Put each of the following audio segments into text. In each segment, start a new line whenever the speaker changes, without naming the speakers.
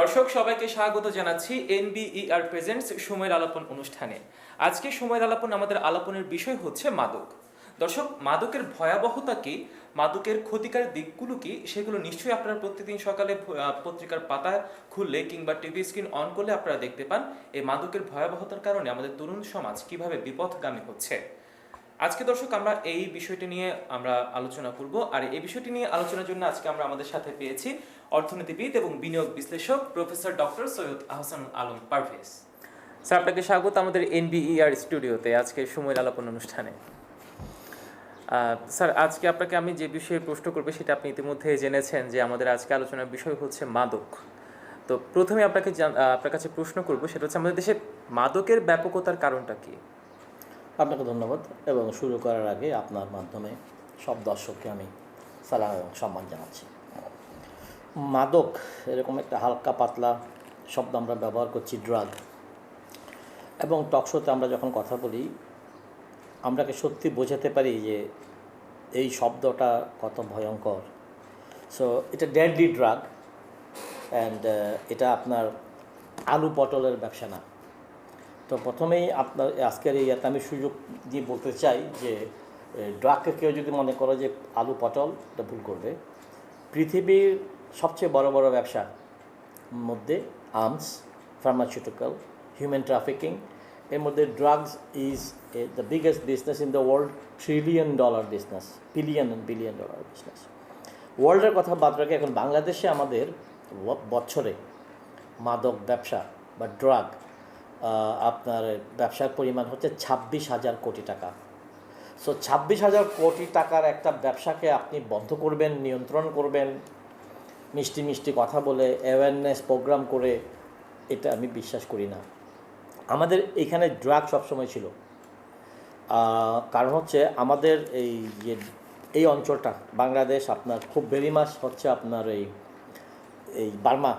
দর্শক, সবাইকে স্বাগত জানাচ্ছি এনবিইআর প্রেজেন্টস সময়ের আলাপন অনুষ্ঠানে। আজকে সময়ের আলাপন আমাদের আলাপনের বিষয় হচ্ছে মাদক। দর্শক, মাদকের ভয়াবহতা কি? মাদকের ক্ষতিকার দিকগুলো কি? সেগুলো নিশ্চয়ই আপনারা প্রতিদিন সকালে পত্রিকার পাতা খুললে কিংবা টিভি স্ক্রিন অন করলে আপনারা দেখতে পান। এই মাদকের ভয়াবহতার কারণে আমাদের তরুণ সমাজ কীভাবে বিপথগামী হচ্ছে? আজকে দর্শক, আমরা এই বিষয়টি নিয়ে আমরা আলোচনা করব। আর এই বিষয়টি নিয়ে আলোচনার জন্য আজকে আমরা আমাদের সাথে পেয়েছি অর্থনীতিবিদ এবং বিনিয়োগ বিশ্লেষক professor doctor Syed Ahsan Alam Parvez. Sir, আপনাকে স্বাগত আমাদের এনবিইআর স্টুডিওতে আজকে সময়ের আলাপন অনুষ্ঠানে। স্যার, আজকে আপনাকে আমি যে বিষয়ে প্রশ্ন করব সেটা আপনি ইতিমধ্যে জেনেছেন যে আমাদের আজকে আলোচনার বিষয় হচ্ছে মাদক। তো প্রথমে আপনাকে আপনার কাছে প্রশ্ন করব, সেটা হচ্ছে আমাদের দেশে মাদকের ব্যাপকতার কারণটা কি?
আপনাকে ধন্যবাদ এবং শুরু করার আগে আপনার মাধ্যমে সব দর্শককে আমি সালাম এবং সম্মান জানাচ্ছি। মাদক এরকম একটা হালকা পাতলা শব্দ আমরা ব্যবহার করছি ড্রাগ এবং টকশোতে আমরা যখন কথা বলি আমরাকে সত্যি বোঝাতে পারি যে এই শব্দটা কত ভয়ঙ্কর? সো এটা ডেডলি ড্রাগ অ্যান্ড এটা আপনার আলু পটলের ব্যবসা না। তো প্রথমেই আপনার আজকের এই ইয়াতে আমি সুযোগ দিয়ে বলতে চাই যে ড্রাগকে কেউ যদি মনে করে যে আলু পটল এটা ভুল করবে, পৃথিবীর সবচেয়ে বড় বড় ব্যবসা মধ্যে আর্মস ফার্মাসিউটিক্যাল হিউম্যান ট্রাফিকিং এর মধ্যে drugs is a the biggest business in the world trillion dollar business billion and billion dollar business ওয়ার্ল্ডের কথা বাদ রাখে এখন বাংলাদেশে আমাদের বছরে মাদক ব্যবসা বা ড্রাগ আপনার ব্যবসার পরিমাণ হচ্ছে ছাব্বিশ হাজার কোটি টাকা। সো ছাব্বিশ হাজার কোটি টাকার একটা ব্যবসাকে আপনি বন্ধ করবেন, নিয়ন্ত্রণ করবেন, মিষ্টি মিষ্টি কথা বলে অ্যাওয়ারনেস প্রোগ্রাম করে, এটা আমি বিশ্বাস করি না। আমাদের এখানে ড্রাগ সবসময় ছিল। কারণ হচ্ছে আমাদের এই যে, এই অঞ্চলটা, বাংলাদেশ আপনার খুব ভেরি মাস হচ্ছে আপনার এই এই বার্মা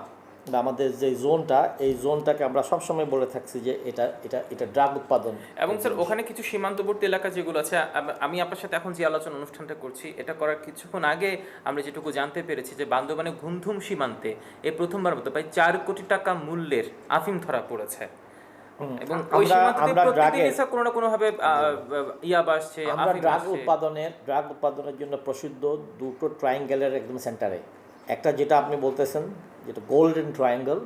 বা আমাদের যে জোনটা এই জোনটাকে আমরা সবসময় বলে থাকছি যে এটা এটা এটা ড্রাগ উৎপাদন।
এবং স্যার ওখানে কিছু সীমান্তবর্তী এলাকা যেগুলো আছে আমি আপনার সাথে এখন যে আলোচনা অনুষ্ঠানটা করছি এটা করার কিছুক্ষণ আগে আমরা যেটুকু জানতে পেরেছি যে বান্দরবানে ঘুমধুম সীমান্তে এই প্রথমবার মতো প্রায় চার কোটি টাকা মূল্যের আফিম ধরা পড়েছে। এবং ওই
আমরা- ড্রাগের-
কোনো না কোনো ভাবে ইয়াবা আসছে
আমরা ড্রাগ উৎপাদনের ড্রাগ উৎপাদনের জন্য প্রসিদ্ধ দুটো ট্রায়াঙ্গেলের একদম সেন্টারে একটা যেটা আপনি বলতেছেন যেটা গোল্ডেন ট্রায়াঙ্গেল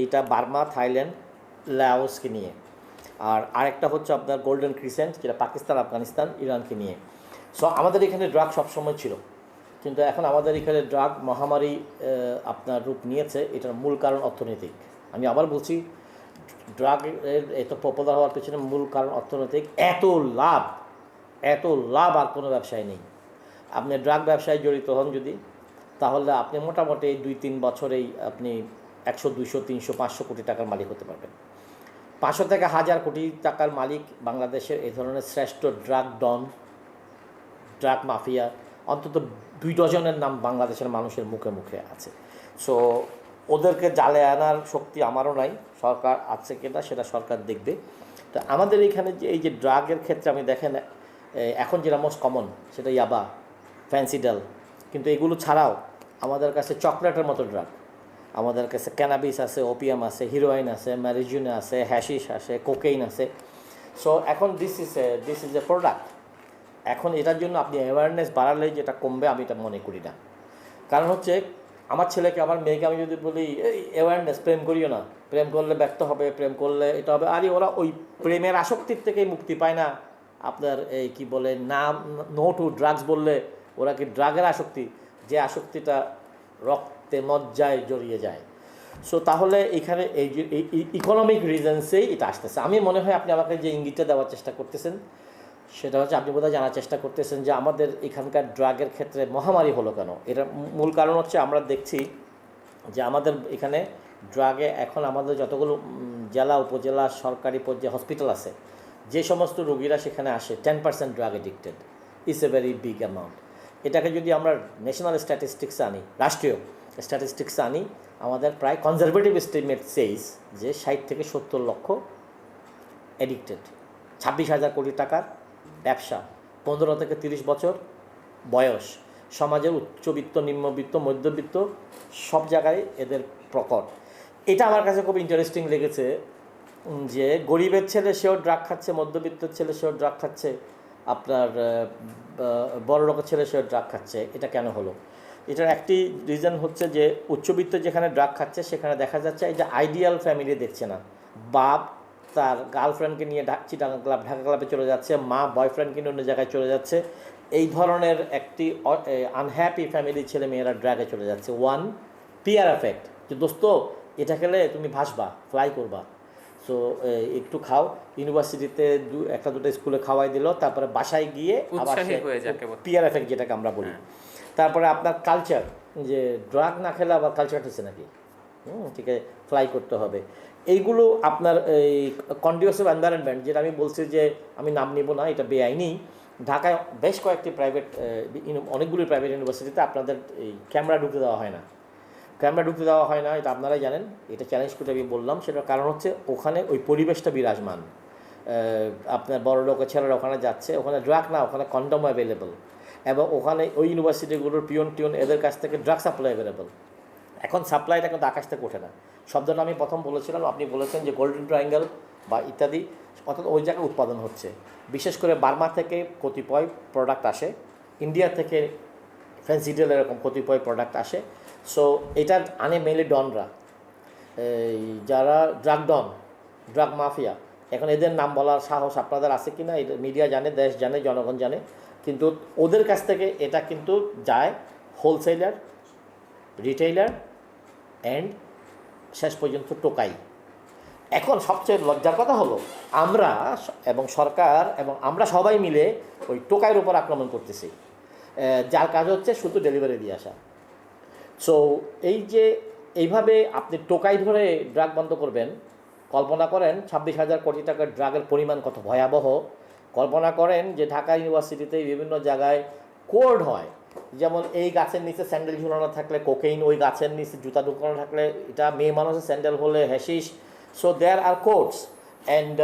এইটা বার্মা, থাইল্যান্ড, লাওসকে নিয়ে। আর আরেকটা হচ্ছে আপনার গোল্ডেন ক্রিসেন্ট যেটা পাকিস্তান, আফগানিস্তান, ইরানকে নিয়ে। সো আমাদের এখানে ড্রাগ সবসময় ছিল। কিন্তু এখন আমাদের এখানে ড্রাগ মহামারী আপনার রূপ নিয়েছে, এটার মূল কারণ অর্থনৈতিক। আমি আবার বলছি ড্রাগের এত পপুলার হওয়ার পেছনে মূল কারণ অর্থনৈতিক। এত লাভ এত লাভ আর কোনো ব্যবসায় নেই। আপনি ড্রাগ ব্যবসায় জড়িত হন যদি তাহলে আপনি মোটামুটি দুই তিন বছরেই আপনি একশো, দুইশো, তিনশো, পাঁচশো কোটি টাকার মালিক হতে পারবেন। পাঁচশো থেকে হাজার কোটি টাকার মালিক বাংলাদেশের এই ধরনের শ্রেষ্ঠ ড্রাগ ডন, ড্রাগ মাফিয়া অন্তত দুই ডজনের নাম বাংলাদেশের মানুষের মুখে মুখে আছে। সো ওদেরকে জালে আনার শক্তি আমারও নাই, সরকার আছে কিনা সেটা সরকার দেখবে। তো আমাদের এখানে যে এই যে ড্রাগের ক্ষেত্রে আমি দেখেন এখন যেটা মোস্ট কমন সেটা ইয়াবা ফ্যান্সিডাল কিন্তু এগুলো ছাড়াও আমাদের কাছে চকলেটের মতো ড্রাগ আমাদের কাছে ক্যানাবিস আছে ওপিয়াম আছে হিরোইন আছে ম্যারিজুন আছে হ্যাশিস আছে কোকেইন আছে। সো এখন this is a this is a product এখন এটার জন্য আপনি অ্যাওয়ারনেস বাড়ালে যেটা কমবে, আমি এটা মনে করি না। কারণ হচ্ছে, আমার ছেলেকে, আমার মেয়েকে আমি যদি বলি, এই অ্যাওয়ারনেস প্রেম করিও না। প্রেম করলে ব্যক্ত হবে, প্রেম করলে এটা হবে। আরে, ওরা ওই প্রেমের আসক্তির থেকেই মুক্তি পায় না। আপনার এই কি বলে না নো টু ড্রাগস বললে ওরা কি ড্রাগের আসক্তি? যে আসক্তিটা রক্তে মজ্জায় জড়িয়ে যায়। সো তাহলে এখানে এই যে ইকোনমিক রিজনসেই এটা আসতেছে। আমি মনে হয় আপনি আমাকে যে ইঙ্গিতটা দেওয়ার চেষ্টা করতেছেন, সেটা হচ্ছে আপনি বোধহয় জানার চেষ্টা করতেছেন যে আমাদের এখানকার ড্রাগের ক্ষেত্রে মহামারী হলো কেন? এটা মূল কারণ হচ্ছে আমরা দেখছি যে আমাদের এখানে ড্রাগে এখন আমাদের যতগুলো জেলা, উপজেলা, সরকারি পর্যায়ে হসপিটাল আছে, যে সমস্ত রোগীরা সেখানে আসে ten percent drug addicted is a very big amount এটাকে যদি আমরা ন্যাশনাল স্ট্যাটিস্টিক্স আনি, রাষ্ট্রীয় স্ট্যাটিস্টিক্স আনি, আমাদের প্রায় কনজারভেটিভ এস্টিমেট সেইস যে ষাট থেকে সত্তর লক্ষ এডিক্টেড ছাব্বিশ হাজার কোটি টাকার ব্যবসা, পনেরো থেকে তিরিশ বছর বয়স, সমাজের উচ্চবিত্ত, নিম্নবিত্ত, মধ্যবিত্ত, সব জায়গায় এদের প্রকট। এটা আমার কাছে খুব ইন্টারেস্টিং লেগেছে যে গরিবের ছেলে সেও ড্রাগ খাচ্ছে, মধ্যবিত্তের ছেলে সেও ড্রাগ খাচ্ছে। আপনার বড় লোকের ছেলে সে ড্রাগ খাচ্ছে, এটা কেন হলো? এটার একটি রিজন হচ্ছে যে উচ্চবিত্ত যেখানে ড্রাগ খাচ্ছে, সেখানে দেখা যাচ্ছে এই যে আইডিয়াল ফ্যামিলি দেখছে না। বাপ তার গার্লফ্রেন্ডকে নিয়ে চিটাগাং ক্লাব ঢাকা ক্লাবে চলে যাচ্ছে, মা বয়ফ্রেন্ডকে নিয়ে অন্য জায়গায় চলে যাচ্ছে। এই ধরনের একটি আনহ্যাপি ফ্যামিলি ছেলে মেয়েরা ড্রাগে চলে যাচ্ছে। ওয়ান পিয়ার এফেক্ট যে দোস্ত, এটা খেলে তুমি ভাসবা ফ্লাই করবা। সো একটু খাও। ইউনিভার্সিটিতে দু একটা দুটো স্কুলে খাওয়াই দিল তারপরে বাসায় গিয়ে আবার
হয়ে।
পিয়ার এফেক্ট যেটাকে আমরা বলি। তারপরে আপনার কালচার যে ড্রাগ না খেলে আবার কালচার হচ্ছে নাকি? হুম ঠিক আছে ফ্লাই করতে হবে। এইগুলো আপনার এই কন্ডিউসিভ এনভায়রনমেন্ট যেটা আমি বলছি যে আমি নাম নিব না এটা বেআইনি। ঢাকায় বেশ কয়েকটি প্রাইভেট অনেকগুলি প্রাইভেট ইউনিভার্সিটিতে আপনাদের এই ক্যামেরা ঢুকতে দেওয়া হয় না। ক্যামেরা ঢুকতে দেওয়া হয় না, এটা আপনারাই জানেন। এটা চ্যালেঞ্জ করে আমি বললাম, সেটার কারণ হচ্ছে ওখানে ওই পরিবেশটা বিরাজমান। আপনার বড় লোকের ছেলেরা ওখানে যাচ্ছে, ওখানে ড্রাগ না, ওখানে কন্ডম অ্যাভেলেবল এবং ওখানে ওই ইউনিভার্সিটিগুলোর পিয়ন টিয়ন এদের কাছ থেকে ড্রাগ সাপ্লাই অ্যাভেলেবল এখন সাপ্লাইটা কিন্তু আকাশ থেকে ওঠে না। শব্দটা আমি প্রথম বলেছিলাম, আপনি বলেছেন যে গোল্ডেন ট্রায়াঙ্গেল বা ইত্যাদি, অর্থাৎ ওই জায়গায় উৎপাদন হচ্ছে। বিশেষ করে বার্মা থেকে কতিপয় প্রোডাক্ট আসে, ইন্ডিয়া থেকে ফ্যান্সিডেল এরকম কতিপয় প্রোডাক্ট আসে। সো এটা আনে মেনলি ডনরা। এই যারা ড্রাগ ডন ড্রাগ মাফিয়া এখন এদের নাম বলার সাহস আপনাদের আছে কি না এটা মিডিয়া জানে, দেশ জানে, জনগণ জানে, কিন্তু ওদের কাছ থেকে এটা কিন্তু যায় হোলসেলার রিটেইলার অ্যান্ড শেষ পর্যন্ত টোকাই। এখন সবচেয়ে লজ্জার কথা হলো, আমরা এবং সরকার এবং আমরা সবাই মিলে ওই টোকাইয়ের উপর আক্রমণ করতেছি। যার কাজ হচ্ছে শুধু ডেলিভারি দিয়ে আসা। সো এই যে এইভাবে আপনি টোকাই ধরে ড্রাগ বন্ধ করবেন, কল্পনা করেন ছাব্বিশ হাজার কোটি টাকার ড্রাগের পরিমাণ কত ভয়াবহ। কল্পনা করেন যে ঢাকা ইউনিভার্সিটিতে বিভিন্ন জায়গায় কোর্ড হয়। যেমন এই গাছের নিচে স্যান্ডেল ঝুলানো থাকলে কোকেইন, ওই গাছের নিচে জুতা ঢুকানো থাকলে এটা মেয়ে মানুষের স্যান্ডেল হলে hashish so there are courts and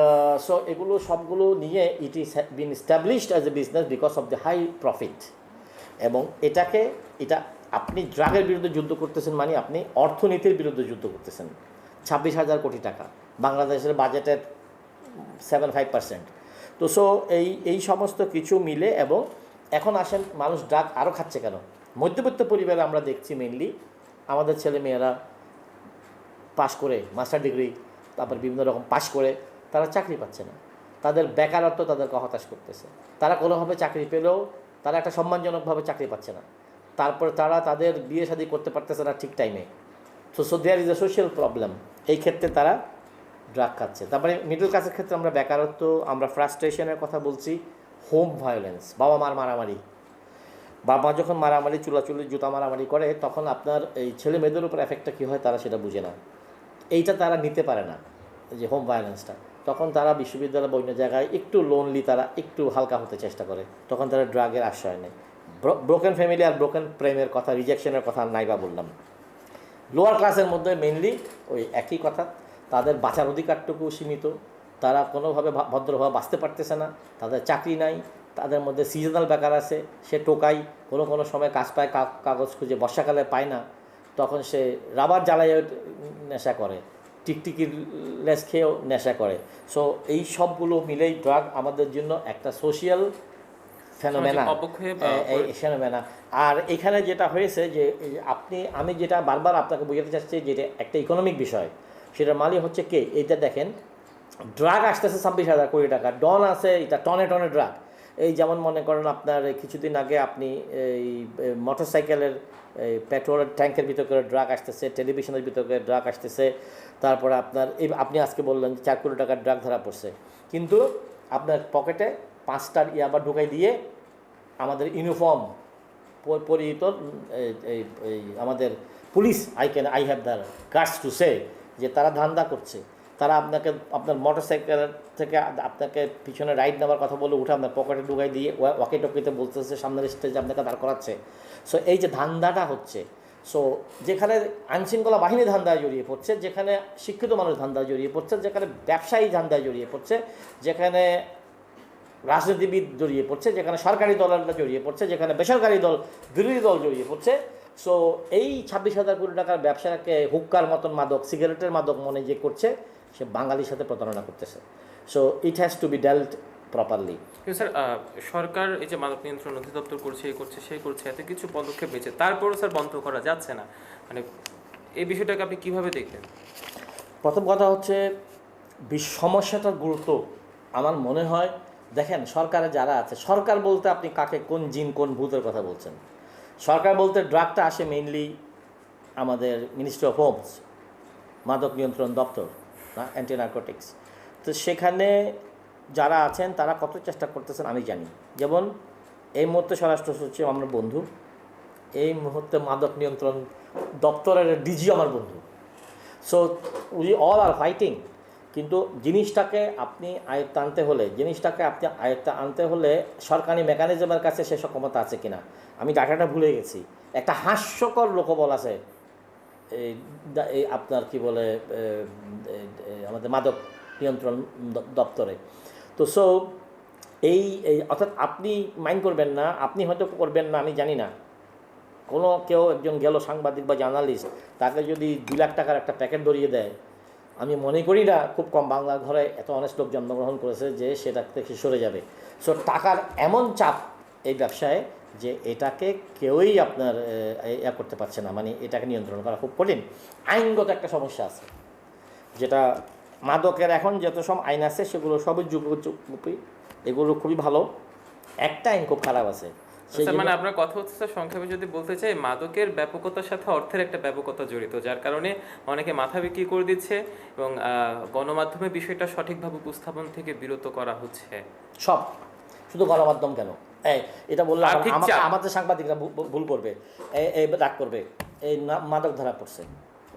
so এগুলো সবগুলো নিয়ে it is been established as a business because of the high profit এবং এটাকে, এটা আপনি ড্রাগের বিরুদ্ধে যুদ্ধ করতেছেন মানে আপনি অর্থনীতির বিরুদ্ধে যুদ্ধ করতেছেন। ছাব্বিশ হাজার কোটি টাকা। বাংলাদেশের বাজেটের সেভেন ফাইভ পার্সেন্ট তো সো এই এই সমস্ত কিছু মিলে এবং এখন আসেন মানুষ ড্রাগ আরও খাচ্ছে কেন? মধ্যবিত্ত পরিবারে আমরা দেখছি মেনলি আমাদের ছেলে মেয়েরা পাশ করে মাস্টার ডিগ্রি তারপর বিভিন্ন রকম পাশ করে, তারা চাকরি পাচ্ছে না। তাদের বেকারত্ব তাদেরকে হতাশ করতেছে। তারা কোনোভাবে চাকরি পেলেও তারা একটা সম্মানজনকভাবে চাকরি পাচ্ছে না। তারপরে তারা তাদের বিয়ে শাদী করতে পারতেছে না ঠিক টাইমে তো so there is a social problem এই ক্ষেত্রে তারা ড্রাগ খাচ্ছে। তারপরে মিডল ক্লাসের ক্ষেত্রে আমরা বেকারত্ব, আমরা ফ্রাস্ট্রেশনের কথা বলছি হোম ভায়োলেন্স বাবা মার মারামারি। বাবা যখন মারামারি, চুলাচুলি, জুতা মারামারি করে, তখন আপনার এই ছেলে মেয়েদের উপর এফেক্টটা কী হয় তারা সেটা বুঝে না। এইটা তারা নিতে পারে না যে হোম ভায়োলেন্সটা তখন তারা বিশ্ববিদ্যালয় বা অন্য জায়গায় একটু লোনলি তারা একটু হালকা হতে চেষ্টা করে। তখন তারা ড্রাগের আশ্রয় নেয়। ব্রোকেন ফ্যামিলি আর ব্রোকেন প্রেমের কথা রিজেকশনের কথা আর নাইবা বললাম লোয়ার ক্লাসের মধ্যে মেনলি ওই একই কথা, তাদের বাঁচার অধিকারটুকু সীমিত, তারা কোনোভাবে ভদ্রভাবে বাঁচতে পারতেছে না, তাদের চাকরি নাই, তাদের মধ্যে সিজনাল বেকার আছে, সে টোকাই, কোনো কোনো সময় কাজ পায় কাগজ খুঁজে বর্ষাকালে পায় না, তখন সে রাবার জ্বালায় নেশা করে, টিকটিকির লেস খেয়েও নেশা করে। সো এই সবগুলো মিলেই ড্রাগ আমাদের জন্য একটা সোশিয়াল ফেনোমেনা। ফেনোমেনা। আর এখানে যেটা হয়েছে যে আপনি আমি যেটা বারবার আপনাকে বোঝাতে চাচ্ছি যে এটা একটা ইকোনমিক বিষয়। সেটার মালিক হচ্ছে কে? এইটা দেখেন। ড্রাগ আসতেছে ছাব্বিশ হাজার কোটি টাকা। ডন আছে এটা টনে টনে ড্রাগ এই যেমন মনে করেন আপনার কিছুদিন আগে আপনি এই মোটর সাইকেলের পেট্রোলের ট্যাঙ্কের ভিতর করে ড্রাগ আসতেছে টেলিভিশনের ভিতর করে ড্রাগ আসতেছে। তারপরে আপনার এই আপনি আজকে বললেন যে চার কোটি টাকার ড্রাগ ধরা পড়ছে। কিন্তু আপনার পকেটে পাঁচটার ইয়াবা ঢুকাই দিয়ে আমাদের ইউনিফর্ম পরিহিত এই- আমাদের police I can I have the guards to say যে তারা ধান্দা করছে। তারা আপনাকে, আপনার মোটর সাইকেল থেকে আপনাকে পিছনে রাইড নেওয়ার কথা বলে উঠে আপনার পকেটে ঢুকাই দিয়ে ওয়াকে টকিতে বলতেছে, সামনের স্টেজে আপনাকে দাঁড় করাচ্ছে। সো এই যে ধান্দাটা হচ্ছে সো যেখানে আইনশৃঙ্খলা বাহিনী ধান্দায় জড়িয়ে পড়ছে, যেখানে শিক্ষিত মানুষ ধান্দায় জড়িয়ে পড়ছে, যেখানে ব্যবসায়ী ধান্দায় জড়িয়ে পড়ছে, যেখানে রাজনীতিবিদ জড়িয়ে পড়ছে যেখানে সরকারি দলেরা জড়িয়ে পড়ছে যেখানে বেসরকারি দল বিরোধী দল জড়িয়ে পড়ছে। সো এই ছাব্বিশ হাজার কোটি টাকার ব্যবসাকে হুক্কার মতন মাদক সিগারেটের মাদক মনে যে করছে সে বাঙালির সাথে প্রতারণা করতেছে। So it has to be dealt properly
sir সরকার এই যে মাদক নিয়ন্ত্রণ অধিদপ্তর করছে এই করছে সেই করছে এত কিছু পদক্ষেপ নিচ্ছে তারপরও স্যার বন্ধ করা যাচ্ছে না। মানে এই বিষয়টাকে আপনি কীভাবে দেখলেন?
প্রথম কথা হচ্ছে সমস্যাটার গুরুত্ব আমার মনে হয় দেখেন, সরকারে যারা আছে, সরকার বলতে আপনি কাকে, কোন জিন, কোন ভূতের কথা বলছেন? সরকার বলতে ড্রাগটা আসে মেইনলি আমাদের মিনিস্ট্রি অফ হোমস মাদক নিয়ন্ত্রণ দপ্তর অ্যান্টি নার্কোটিক্স তো সেখানে যারা আছেন, তারা কত চেষ্টা করতেছেন আমি জানি। যেমন, এই মুহূর্তে স্বরাষ্ট্র সচিব আমার বন্ধু, এই মুহূর্তে মাদক নিয়ন্ত্রণ দপ্তরের ডিজি আমার বন্ধু। So we all are fighting কিন্তু জিনিসটাকে আপনি আয়ত্তে আনতে হলে, জিনিসটাকে আপনি আয়ত্তে আনতে হলে সরকারি মেকানিজমের কাছে সে ক্ষমতা আছে কিনা? আমি ডাটাটা ভুলে গেছি। একটা হাস্যকর লোকবল আছে, এই আপনার কি বলে আমাদের মাদক নিয়ন্ত্রণ দপ্তরে। তো সো এই অর্থাৎ আপনি মাইন্ড করবেন না, আপনি হয়তো করবেন না, আমি জানি না। কোনো কেউ একজন গেল সাংবাদিক বা জার্নালিস্ট তাকে যদি দু লাখ টাকার একটা প্যাকেট ধরিয়ে দেয় আমি মনে করি না খুব কম বাংলা ঘরে এত অনেক লোক জন্মগ্রহণ করেছে যে সেটা থেকে সরে যাবে। সো টাকার এমন চাপ এই ব্যবসায় যে এটাকে কেউই আপনার ইয়া করতে পারছে না। মানে এটাকে নিয়ন্ত্রণ করা খুব কঠিন। আইনগত একটা সমস্যা আছে, যেটা মাদকের এখন যত সব আইন আছে সেগুলো সবই যুগোপী এগুলো খুবই ভালো। একটা আইন খুব খারাপ আছে।
স্যার
জন্য-
মানে আপনার কথা হচ্ছে স্যার সংক্ষেপে যদি বলতে চাই মাদকের ব্যাপকতার সাথে অর্থের একটা ব্যাপকতা জড়িত যার কারণে অনেকে মাথা বিক্রি করে দিচ্ছে এবং গণমাধ্যমে বিষয়টা সঠিকভাবে উপস্থাপন থেকে বিরত করা হচ্ছে।
সব। শুধু গণমাধ্যম কেন? এটা বললে। আমাদের সাংবাদিকরা ভুল করবে। রাগ করবে। এই মাদক ধরা পড়ছে।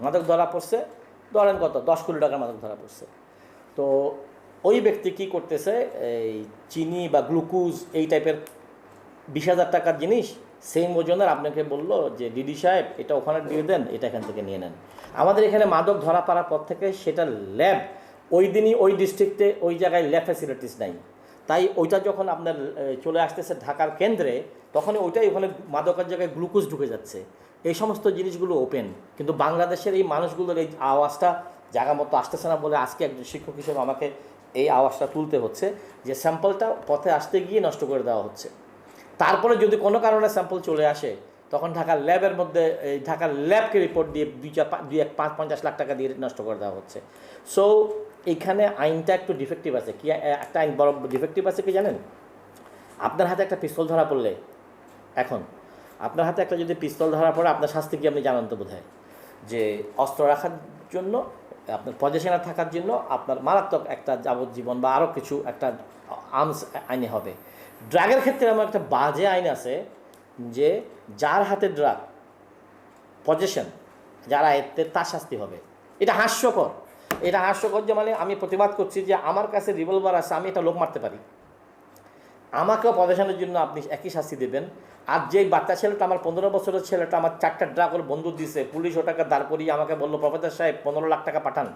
মাদক ধরা পড়ছে ধরেন কত? দশ কোটি টাকার মাদক ধরা পড়ছে। তো ওই ব্যক্তি কি করতেছে? এই চিনি বা গ্লুকোজ এই টাইপের বিশ হাজার টাকার জিনিস সেম ওজনের আপনাকে বলল যে, ডিডি সাহেব, এটা ওখানে দিয়ে দেন, এটা এখান থেকে নিয়ে নেন। আমাদের এখানে মাদক ধরা পড়ার পর থেকে সেটা ল্যাব ওই দিনই ওই ডিস্ট্রিক্টে ওই জায়গায় ল্যাব ফ্যাসিলিটিস নাই। তাই ওইটা যখন আপনার চলে আসতেছে ঢাকার কেন্দ্রে তখন ওইটাই ওখানে মাদকের জায়গায় গ্লুকোজ ঢুকে যাচ্ছে। এই সমস্ত জিনিসগুলো ওপেন কিন্তু বাংলাদেশের এই মানুষগুলোর এই আওয়াজটা জায়গা মতো আসতেছে না বলে আজকে একজন শিক্ষক হিসেবে আমাকে এই আওয়াজটা তুলতে হচ্ছে যে, স্যাম্পলটা পথে আসতে গিয়ে নষ্ট করে দেওয়া হচ্ছে। তারপরে যদি কোনো কারণে স্যাম্পল চলে আসে, তখন ঢাকার ল্যাবের মধ্যে, এই ঢাকার ল্যাবকে রিপোর্ট দিয়ে দুই চার দুই এক পাঁচ পঞ্চাশ লাখ টাকা দিয়ে নষ্ট করে দেওয়া হচ্ছে। সো এইখানে আইনটা একটু ডিফেক্টিভ আছে। কি একটা আইন বড় ডিফেক্টিভ আছে কি জানেন? আপনার হাতে একটা পিস্তল ধরা পড়লে, এখন আপনার হাতে একটা যদি পিস্তল ধরা পড়ে, আপনার শাস্তি কি আপনি জানান তো বোধ যে অস্ত্র রাখার জন্য, আপনার পজিশনে থাকার জন্য আপনার মারাত্মক একটা যাবজ্জীবন বা আরও কিছু একটা আর্মস আইনে হবে। ড্রাগের ক্ষেত্রে আমার একটা বাজে আইন আছে যে যার হাতে ড্রাগ পজেশন যারা এতে তার শাস্তি হবে। এটা হাস্যকর। এটা হাস্যকর যে মানে আমি প্রতিবাদ করছি যে আমার কাছে রিভলভার আছে, আমি এটা লোক মারতে পারি। আমাকেও পজিশনের জন্য আপনি একই শাস্তি দেবেন। আর যেই বাচ্চা ছেলেটা, আমার পনেরো বছরের ছেলেটা আমার চারটা ড্রাগ করে বন্ধু দিছে, পুলিশ ওটাকে দাঁড় করিয়ে আমাকে বলল, প্রফেসর সাহেব, পনেরো লাখ টাকা পাঠান।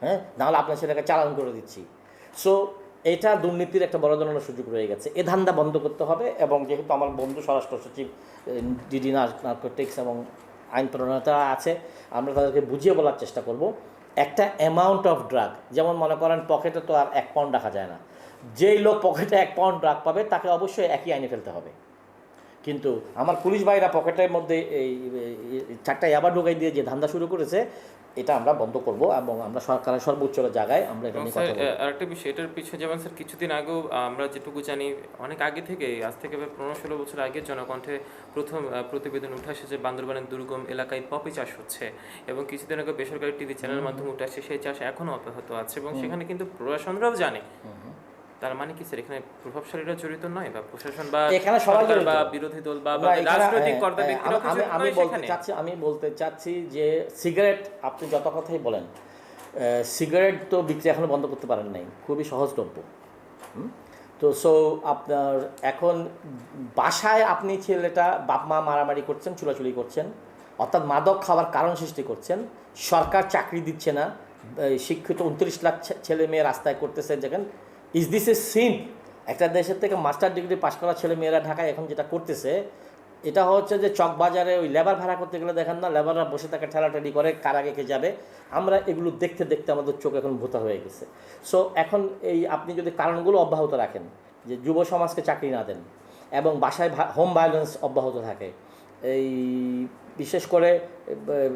হ্যাঁ? নাহলে আপনার ছেলেকে চালান করে দিচ্ছি। সো এটা দুর্নীতির একটা বড় ধরনের সুযোগ রয়ে গেছে। এ ধান্দা বন্ধ করতে হবে এবং যেহেতু আমার বন্ধু স্বরাষ্ট্র সচিব ডিডি নার্কোটিক্স এবং আইন প্রণেতা আছে, আমরা তাদেরকে বুঝিয়ে বলার চেষ্টা করব। একটা অ্যামাউন্ট অফ ড্রাগ যেমন মনে করেন পকেটে তো আর এক পাউন্ড রাখা যায় না। যেই লোক পকেটে এক পাউন্ড ড্রাগ পাবে, তাকে অবশ্যই একই আইনে ফেলতে হবে। কিন্তু আমার পুলিশ ভাইরা পকেটের মধ্যে এই চারটা ইয়াবা ঢোকাই দিয়ে যে ধান্দা শুরু করেছে এটা আমরা বন্ধ করব এবং আমরা সরকারের সর্বোচ্চ জায়গায় আমরা এটা নিয়ে কথা বলব।
আরেকটা বিষয় এটার পিছনে যেমন স্যার কিছুদিন আগেও আমরা যেটুকু জানি অনেক আগে থেকে আজ থেকে প্রায় পনেরো ষোলো বছর আগে জনকণ্ঠে প্রথম প্রতিবেদন উঠে আসে যে বান্দরবানের দুর্গম এলাকায় পপি চাষ হচ্ছে এবং কিছুদিন আগে বেসরকারি টিভি চ্যানেলের মাধ্যমে উঠে আসছে সেই চাষ এখনও অব্যাহত আছে এবং সেখানে কিন্তু প্রশাসনরাও জানে তার মানে কি স্যার এখানে প্রভাবশালীরা জড়িত নয় বা প্রশাসন বা
এখানে সবাই জড়িত।
বা বিরোধী দল বা রাজনৈতিক
হ্যাঁ,
কর্তা
হ্যাঁ,
ব্যক্তিরাও
আমি- বলতে চাচ্ছি আমি বলতে চাচ্ছি যে সিগারেট আপনি যত কথাই বলেন সিগারেট তো বিক্রি এখনও বন্ধ করতে পারেন নাই খুবই সহজলভ্য হুম? তো সো আপনার এখন বাসায় আপনি ছেলেটা বাপ মা মারামারি করছেন চুলাচুলি করছেন অর্থাৎ মাদক খাওয়ার কারণ সৃষ্টি করছেন সরকার চাকরি দিচ্ছে না শিক্ষিত উনত্রিশ লাখ ছেলে মেয়ে রাস্তায় করতেছে যেখানে ইজ দিস এ সিন একটা দেশের থেকে মাস্টার ডিগ্রি পাশ করা ছেলে মেয়েরা ঢাকায় এখন যেটা করতেছে, এটা হচ্ছে যে চক বাজারে ওই লেবার ভাড়া করতে গেলে দেখেন না লেবাররা বসে থাকে ঠেলাঠেলি করে কার আগে কে যাবে। আমরা এগুলো দেখতে দেখতে আমাদের চোখ এখন ভোতা হয়ে গেছে। সো এখন এই আপনি যদি কারণগুলো অব্যাহত রাখেন, যে যুব সমাজকে চাকরি না দেন এবং বাসায় হোম ভায়োলেন্স অব্যাহত থাকে, এই বিশেষ করে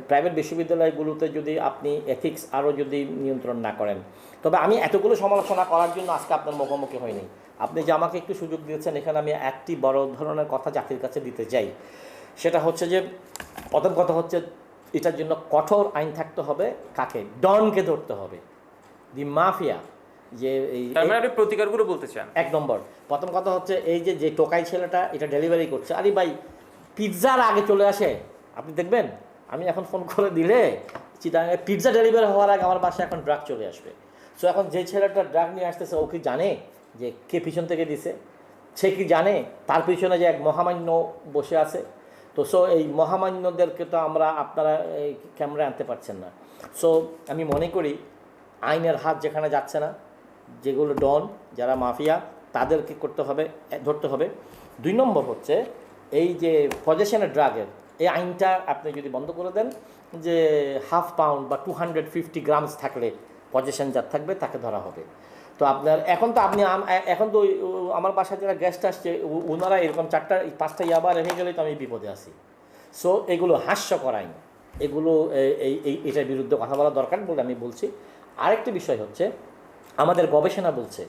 প্রাইভেট বিশ্ববিদ্যালয়গুলোতে যদি আপনি এথিক্স আরও যদি নিয়ন্ত্রণ না করেন। তবে আমি এতগুলো সমালোচনা করার জন্য আজকে আপনার মুখোমুখি হয়নি আপনি যে আমাকে একটু সুযোগ দিয়েছেন এখানে আমি একটি বড় ধরনের কথা জাতির কাছে দিতে চাই। সেটা হচ্ছে যে প্রথম কথা হচ্ছে এটার জন্য কঠোর আইন থাকতে হবে। কাকে? ডনকে ধরতে হবে। দি মাফিয়া যে এই
মানে প্রতিকারগুলো বলতে চান?
এক নম্বর। প্রথম কথা হচ্ছে এই যে যে টোকাই ছেলেটা এটা ডেলিভারি করছে। আরে ভাই পিৎজার আগে চলে আসে। আপনি দেখবেন, আমি এখন ফোন করে দিলে চিটাঙে পিৎজা ডেলিভারি হওয়ার আগে আমার বাসায় এখন ড্রাগ চলে আসবে। সো এখন যে ছেলেটা ড্রাগ নিয়ে আসতেছে, ও কি জানে যে কে পিছন থেকে দিছে? সে কি জানে? তার পিছনে যে এক মহামান্য বসে আছে। তো সো এই মহামান্যদেরকে তো আমরা, আপনারা এই ক্যামেরায় আনতে পারছেন না। সো আমি মনে করি আইনের হাত যেখানে যাচ্ছে না, যেগুলো ডন, যারা মাফিয়া, তাদেরকে করতে হবে ধরতে হবে। দুই নম্বর হচ্ছে, এই যে পজেশনের ড্রাগের এই আইনটা আপনি যদি বন্ধ করে দেন, যে হাফ পাউন্ড বা টু হান্ড্রেড ফিফটি গ্রামস থাকলে পজেশন যার থাকবে তাকে ধরা হবে। তো আপনার, এখন তো আপনি এখন তো আমার বাসায় যারা গেস্ট আসছে ওনারা এরকম চারটা পাঁচটা ইয়াবা রেখে গেলে তো আমি বিপদে আছি। সো এগুলো হাস্যকর আইন। এগুলো এই এই, এটার বিরুদ্ধে কথা বলা দরকার বলে আমি বলছি। আরেকটি বিষয় হচ্ছে, আমাদের গবেষণা বলছে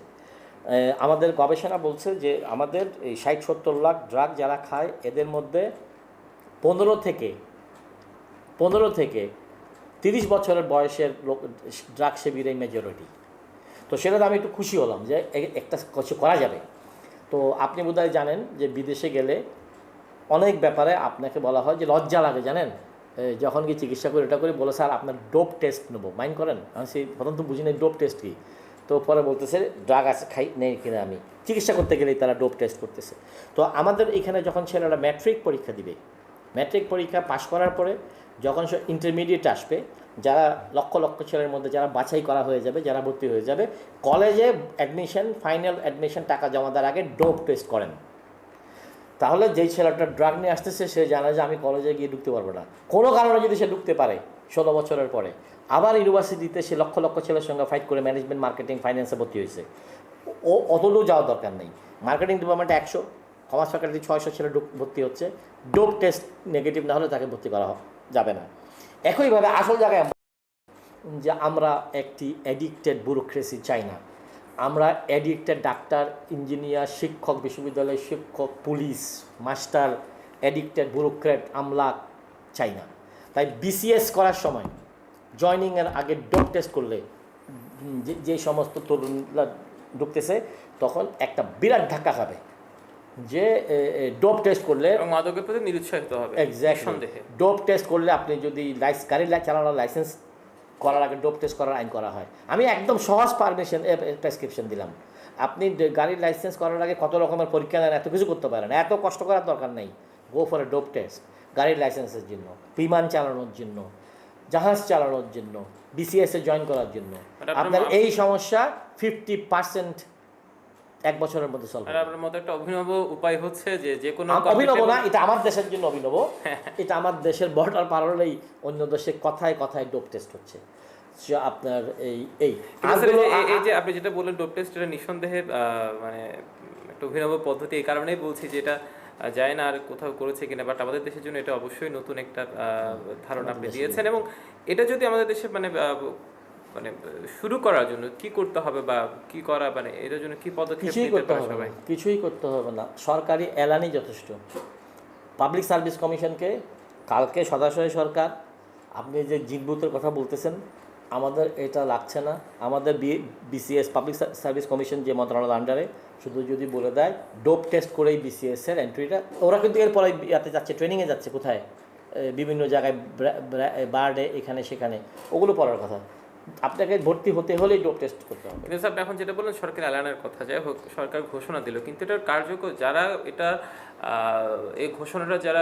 আমাদের গবেষণা বলছে যে আমাদের এই ষাট সত্তর লাখ ড্রাগ যারা খায়, এদের মধ্যে পনেরো থেকে পনেরো থেকে তিরিশ বছরের বয়সের লোক ড্রাগ সেবীরাই মেজরিটি তো সেটাতে আমি একটু খুশি হলাম যে একটা কিছু করা যাবে। তো আপনি বোধহয় জানেন যে বিদেশে গেলে অনেক ব্যাপারে আপনাকে বলা হয় যে লজ্জা লাগে, জানেন? যখন গিয়ে চিকিৎসা করি এটা করে বলে, স্যার, আপনার ডোপ টেস্ট নেব। মাইন্ড করেন? আমি সেই প্রথম তো বুঝি ডোপ টেস্ট কি। তো পরে বলতেছে ড্রাগ আছে, খাই, নেই কিনা আমি। চিকিৎসা করতে গেলেই তারা ডোপ টেস্ট করতেছে। তো আমাদের এখানে যখন ছেলেরা ম্যাট্রিক পরীক্ষা দিবে ম্যাট্রিক পরীক্ষা পাশ করার পরে যখন সে ইন্টারমিডিয়েট আসবে, যারা লক্ষ লক্ষ ছেলের মধ্যে যারা বাছাই করা হয়ে যাবে, যারা ভর্তি হয়ে যাবে কলেজে অ্যাডমিশন ফাইনাল অ্যাডমিশন টাকা জমা দেওয়ার আগে ডোপ টেস্ট করেন। তাহলে যেই ছেলেটা ড্রাগ নিয়ে আসতেছে, সে জানে যে আমি কলেজে গিয়ে ঢুকতে পারব না। কোনো কারণে যদি সে ঢুকতে পারে ষোলো বছরের পরে, আবার ইউনিভার্সিটিতে সে লক্ষ লক্ষ ছেলের সঙ্গে ফাইট করে ম্যানেজমেন্ট মার্কেটিং ফাইন্যান্সে ভর্তি হয়েছে। ও অতদূর যাওয়ার দরকার নেই। মার্কেটিং ডিপার্টমেন্টে একশো কমার্স ফ্যাকাল্টি ছয়শো ছেলে ঢুক- ভর্তি হচ্ছে, ডোপ টেস্ট নেগেটিভ না হলে তাকে ভর্তি করা যাবে না। একইভাবে আসল জায়গায় যে আমরা একটি অ্যাডিক্টেড ব্যুরোক্রেসি চাই না। আমরা অ্যাডিক্টেড ডাক্তার ইঞ্জিনিয়ার শিক্ষক, বিশ্ববিদ্যালয়ের শিক্ষক পুলিশ মাস্টার অ্যাডিক্টেড ব্যুরোক্রেট আমলা চাই না। তাই বিসিএস করার সময় জয়নিংয়ের আগে ডোপ টেস্ট করলে যে যে সমস্ত তরুণরা ঢুকতেছে তখন একটা বিরাট ধাক্কা খাবে। যে ডোপ টেস্ট করলে
মাদকের প্রতি নিরুৎসাহিত হবে
এক্স্যাক্টলি
সন্দেহে
ডোপ টেস্ট করলে আপনি যদি লাইস গাড়ি চালানোর লাইসেন্স করার আগে ডোপ টেস্ট করার আইন করা হয়। আমি একদম সহজ পারমিশন প্রেসক্রিপশন দিলাম। আপনি গাড়ির লাইসেন্স করার আগে কত রকমের পরীক্ষা নেন এত কিছু করতে পারেন। এত কষ্ট করার দরকার নেই। Go for a dope test গাড়ির লাইসেন্সের জন্য বিমান চালানোর জন্য জাহাজ চালানোর জন্য বিসিএসে জয়েন করার জন্য।
মানে আপনার
এই সমস্যা ফিফটি পার্সেন্ট এক বছরের মধ্যে সলভ
আর আপনার মতো একটা অভিনব উপায় হচ্ছে যে যে কোনো
অভিনব না এটা আমার দেশের জন্য অভিনব। এটা আমার দেশের বর্ডার পার হলেই অন্য দেশে কথায় কথায় ডোপ টেস্ট হচ্ছে। আপনার এই এই
এই- যে আপনি যেটা বললেন ডোপ টেস্ট এটা নিঃসন্দেহে মানে একটা অভিনব পদ্ধতি এই কারণেই বলছি যে এটা যায় না আর কোথাও করেছে কিনা বাট আমাদের দেশের জন্য এটা অবশ্যই নতুন একটা আহ, ধারণা আপনি দিয়েছেন এবং এটা যদি আমাদের দেশে মানে মানে শুরু করার জন্য কি করতে হবে বা কি করা মানে এটার জন্য কি পদক্ষেপ
কিছুই
নিতে
করতে হবে
সবাই?
কিছুই করতে হবে না। সরকারি এলানই যথেষ্ট। পাবলিক সার্ভিস কমিশনকে কালকে সদাশয় সরকার আপনি যে জিনবুতের কথা বলতেছেন আমাদের এটা লাগছে না। আমাদের বিসিএস পাবলিক সার্ভিস কমিশন যে মন্ত্রণালয়ের আন্ডারে শুধু যদি বলে দেয় ডোপ টেস্ট করেই বিসিএস এর এন্ট্রিটা ওরা কিন্তু এরপরে ইয়াতে যাচ্ছে ট্রেনিংয়ে যাচ্ছে কোথায়? বিভিন্ন জায়গায় বার্ডে এখানে সেখানে। ওগুলো পড়ার কথা। আপনাকে ভর্তি হতে হলেই ডোপ টেস্ট করতে হবে।
কিন্তু স্যার আপনি এখন যেটা বললেন সরকার এলানের কথা যাই হোক সরকার ঘোষণা দিল। কিন্তু এটার কার্যকর যারা এটা এই ঘোষণাটা যারা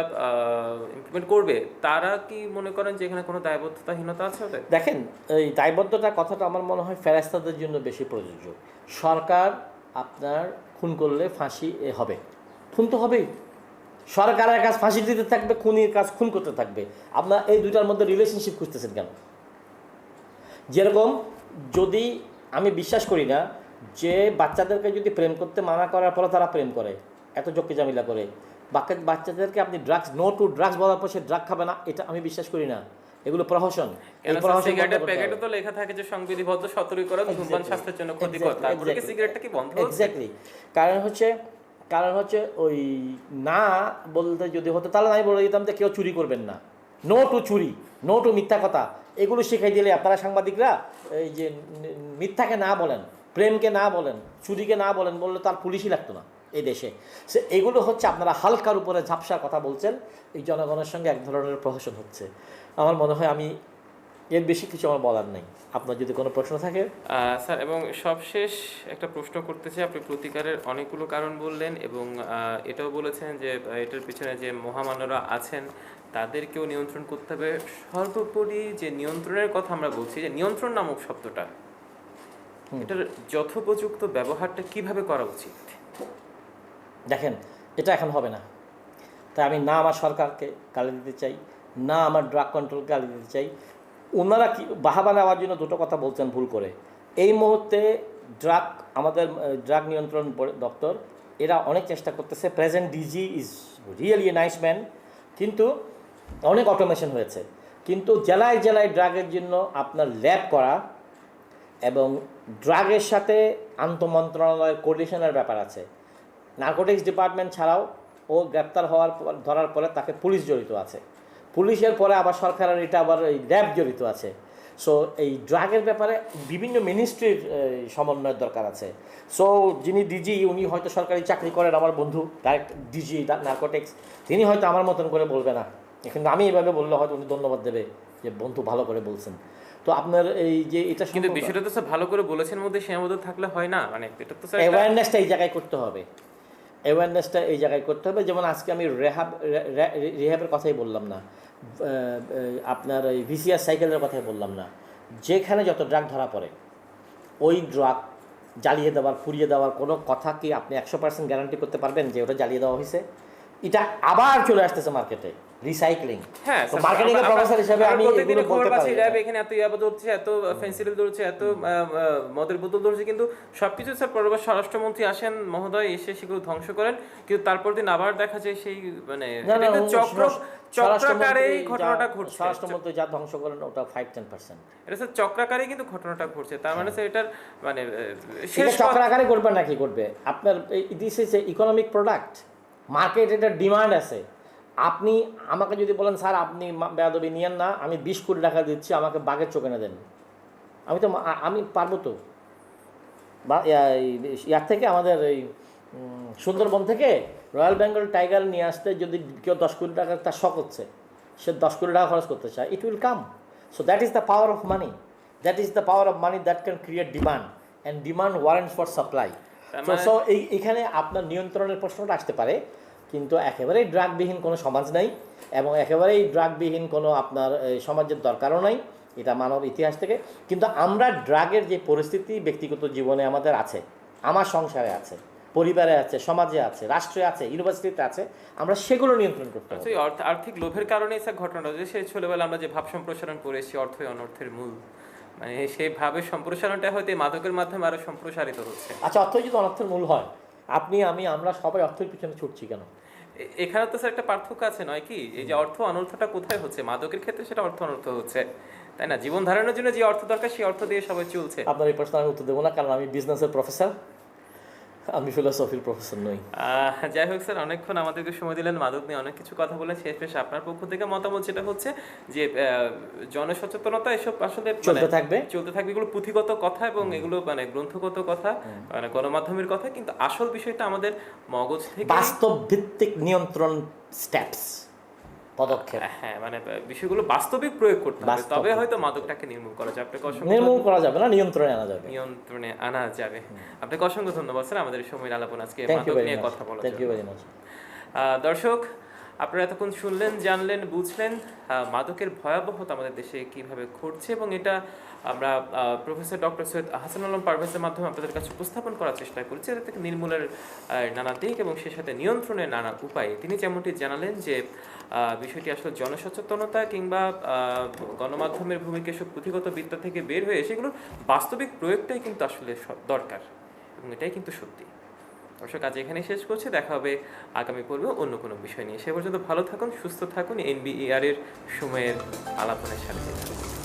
ইমপ্লিমেন্ট করবে তারা কি মনে করেন যে এখানে কোনো দায়বদ্ধতাহীনতা আছে
দেখেন এই দায়বদ্ধতা কথাটা আমার মনে হয় ফেরাস্তাদের জন্য বেশি প্রযোজ্য। সরকার আপনার খুন করলে ফাঁসি এ হবে। খুন তো হবেই। সরকারের কাজ ফাঁসি দিতে থাকবে খুনির কাজ খুন করতে থাকবে। আপনার এই দুইটার মধ্যে রিলেশনশিপ খুঁজতেছেন কেন? যেরকম যদি আমি বিশ্বাস করি না যে বাচ্চাদেরকে যদি প্রেম করতে মানা করার পরে তারা প্রেম করে এত জক্কি জামিলা করে। বাচ্চা বাচ্চাদেরকে আপনি ড্রাগস নো টু ড্রাগস বলার পর সে ড্রাগ খাবে না এটা আমি বিশ্বাস করি না। এগুলো প্রহসন। এই প্রহসন
প্যাকেটে তো লেখা থাকে যে সংবিধিবদ্ধ সতর্কীকরণ ধূমপান স্বাস্থ্যের জন্য ক্ষতিকর। তারপরে কি সিগারেটটা কি বন্ধ
এক্স্যাক্টলি কারণ হচ্ছে কারণ হচ্ছে ওই না বলতে যদি হতো তাহলে আমি বলে দিতাম যে কেউ চুরি করবেন না। নো টু চুরি নো টু মিথ্যা কথা। এগুলো শিখাই দিলে আপনারা সাংবাদিকরা এই যে মিথ্যাকে না বলেন, প্রেমকে না বলেন, চুরিকে না বলেন, বললে তার পুলিশই লাগতো না এই দেশে। সে এগুলো হচ্ছে আপনারা হালকার উপরে ঝাপসা কথা বলছেন, এই জনগণের সঙ্গে এক ধরনের প্রহসন হচ্ছে। আমার মনে হয় আমি এর বেশি কিছু আমার বলার নেই। আপনার যদি কোনো প্রশ্ন থাকে।
স্যার, এবং সবশেষ একটা প্রশ্ন করতে চাই, আপনি প্রতিকারের অনেকগুলো কারণ বললেন এবং এটাও বলেছেন যে, এটার পিছনে যে মহামান্যরা আছেন তাদেরকেও নিয়ন্ত্রণ করতে হবে। সর্বোপরি যে নিয়ন্ত্রণের কথা আমরা বলছি যে নিয়ন্ত্রণ নামক শব্দটা এটার যথোপযুক্ত ব্যবহারটা কীভাবে করা উচিত?
দেখেন এটা এখন হবে না। তাই আমি না আমার সরকারকে গালি দিতে চাই না আমার ড্রাগ কন্ট্রোলকে গালি দিতে চাই। ওনারা কি বাহাবা নেওয়ার জন্য দুটো কথা বলছেন ভুল করে। এই মুহূর্তে ড্রাগ আমাদের ড্রাগ নিয়ন্ত্রণ দপ্তর এরা অনেক চেষ্টা করতেছে। Present DG is really a nice man কিন্তু অনেক অটোমেশন হয়েছে। কিন্তু জেলায় জেলায় ড্রাগের জন্য আপনার ল্যাব করা এবং ড্রাগের সাথে আন্তমন্ত্রণালয়ের কোর্ডিনেশনের ব্যাপার আছে। নার্কোটিক্স ডিপার্টমেন্ট ছাড়াও ও গ্রেপ্তার হওয়ার পর, ধরার পরে তাকে পুলিশ জড়িত আছে। পুলিশের পরে আবার সরকারের এটা আবার এই ল্যাব জড়িত আছে। সো এই ড্রাগের ব্যাপারে বিভিন্ন মিনিস্ট্রির সমন্বয়ের দরকার আছে। সো যিনি ডিজি উনি হয়তো সরকারি চাকরি করেন, আমার বন্ধু ডাইরেক্ট ডিজি নার্কোটিক্স, তিনি হয়তো আমার মতন করে বলবে না। কিন্তু আমি এভাবে বললে হয়তো উনি ধন্যবাদ দেবে যে বন্ধু ভালো করে বলছেন। তো আপনার এই যে এটা
কিন্তু বিষয়টা তো স্যার ভালো করে বলেছেন মধ্যে সীমাবদ্ধ থাকলে হয় না। মানে এটা তো স্যার
অ্যাওয়ারনেসটা এই জায়গায় করতে হবে। অ্যাওয়ারনেসটা এই জায়গায় করতে হবে। যেমন আজকে আমি রেহাব রেহাবের কথাই বললাম না। আপনার ওই ভিসিআর সাইকেলের কথাই বললাম না। যেখানে যত ড্রাগ ধরা পড়ে ওই ড্রাগ জ্বালিয়ে দেওয়ার পুড়িয়ে দেওয়ার কোনো কথা কি আপনি একশো পার্সেন্ট গ্যারান্টি করতে পারবেন যে ওটা জ্বালিয়ে দেওয়া হয়েছে এটা আবার চলে আসতেছে মার্কেটে রিসাইক্লিং
হ্যাঁ
তো মার্কেটিং এর প্রফেসর হিসেবে আমি
খবর পাচ্ছি র্যাব এখানে এত ইয়াবা ধরছে এত ধরছে এত মদের বোতল ধরছে কিন্তু সবকিছু স্যার পরবার স্বরাষ্ট্রমন্ত্রী আসেন মহোদয় এসে সেগুলো ধ্বংস করেন কিন্তু তারপর দিন আবার দেখা যায় সেই মানে চক্র চক্রাকারেই ঘটনাটা ঘটছে।
স্বরাষ্ট্রমন্ত্রী যা ধ্বংস করেন ওটা ফাইভ টেন পার্সেন্ট
এটা স্যার চক্রাকারেই কিন্তু ঘটনাটা ঘটছে তার মানে স্যার এটার মানে শেষ
চক্রাকারে করবে নাকি করবে আপনার this is a economic product market এটার ডিমান্ড আছে। আপনি আমাকে যদি বলেন স্যার আপনি বেয়াদবি নিয়েন না আমি বিশ কোটি টাকা দিচ্ছি আমাকে বাঘের চোখে না দেন। আমি তো আমি পারব তো। বা ইয়ার থেকে আমাদের এই সুন্দরবন থেকে রয়্যাল বেঙ্গল টাইগার নিয়ে আসতে যদি কেউ দশ কোটি টাকা তার শখ হচ্ছে। সে দশ কোটি টাকা খরচ করতে চায়। It will come so that is the power of money that is the power of money that can create demand and demand warrants for supply so এই এখানে আপনার নিয়ন্ত্রণের প্রশ্নটা আসতে পারে। কিন্তু একেবারেই ড্রাগবিহীন কোনো সমাজ নাই এবং একেবারেই ড্রাগবিহীন কোনো আপনার সমাজের দরকারও নাই। এটা মানব ইতিহাস থেকে। কিন্তু আমরা ড্রাগের যে পরিস্থিতি ব্যক্তিগত জীবনে আমাদের আছে আমার সংসারে আছে পরিবারে আছে সমাজে আছে রাষ্ট্রে আছে ইউনিভার্সিটিতে আছে আমরা সেগুলো নিয়ন্ত্রণ করতে
আচ্ছা,
হবে।
অর্থ- আর্থিক লোভের কারণেই স্যার ঘটনাটা যে সেই ছোটবেলা আমরা যে ভাব সম্প্রসারণ করেছি অর্থই অনর্থের মূল। মানে সেই ভাবের সম্প্রসারণটা হয়তো এই মাদকের মাধ্যমে আরও সম্প্রসারিত হচ্ছে।
আচ্ছা অর্থ যদি অনর্থের মূল হয় আপনি আমি আমরা সবাই অর্থের পিছনে ছুটছি কেন?
এখানে তো স্যার একটা পার্থক্য আছে নয় কি? এই যে অর্থ অনর্থটা কোথায় হচ্ছে? মাদকের ক্ষেত্রে সেটা অর্থ অনর্থ হচ্ছে। তাই না? জীবন ধারণের জন্য যে অর্থ দরকার সেই অর্থ দিয়ে সবাই চলছে।
আপনার এই প্রশ্ন আমি উত্তর দেবো না কারণ আমি বিজনেসের প্রফেসর আমি ফিলোসফির প্রফেসর নই।
যাই হোক স্যার অনেকক্ষণ আমাদেরকে সময় দিলেন। মাদক নিয়ে অনেক কিছু কথা বলেন শেষ পেশ আপনার পক্ষ থেকে মতামত যেটা হচ্ছে যে জনসচেতনতা এসব আসলে মানে
চলতে থাকবে।
চলতে থাকবে এগুলো পুঁথিগত কথা এবং এগুলো মানে গ্রন্থগত কথা মানে গণমাধ্যমের কথা। কিন্তু আসল বিষয়টা আমাদের মগজ থেকে
বাস্তব ভিত্তিক নিয়ন্ত্রণ স্টেপস পদক্ষেপ।
হ্যাঁ মানে বিষয়গুলো বাস্তবিক প্রয়োগ করতে হবে। তবে হয়তো মাদকটাকে নির্মূল করা যাবে আপনাকে অসংখ্য
নির্মূল করা যাবে না নিয়ন্ত্রণে আনা যাবে।
নিয়ন্ত্রণে আনা যাবে। আপনাকে অসংখ্য ধন্যবাদ স্যার। আমাদের সময় আলাপন আজকে মাদক নিয়ে কথা বলা
থ্যাংক ইউ ভেরি মাচ
দর্শক আপনারা এতক্ষণ শুনলেন, জানলেন, বুঝলেন মাদকের ভয়াবহতা আমাদের দেশে কীভাবে ঘটছে এবং এটা আমরা প্রফেসর ডক্টর সৈয়দ হাসান আলম পারভেজের মাধ্যমে আপনাদের কাছে উপস্থাপন করার চেষ্টা করছি। যাতে থেকে নির্মূলের নানা দিক এবং সে সাথে নিয়ন্ত্রণের নানা উপায়। তিনি যেমনটি জানালেন যে বিষয়টি আসলে জনসচেতনতা কিংবা গণমাধ্যমের ভূমিকা সব পুঁথিগত বিদ্যা থেকে বের হয়ে সেগুলোর বাস্তবিক প্রয়োগটাই কিন্তু আসলে দরকার এবং এটাই কিন্তু সত্যি। অবশ্য কাজ এখানে শেষ করছি। দেখা হবে আগামী পর্বে অন্য কোনো বিষয় নিয়ে। সে পর্যন্ত ভালো থাকুন, সুস্থ থাকুন। এনবিইআর এর সময়ের আলাপনের সাথে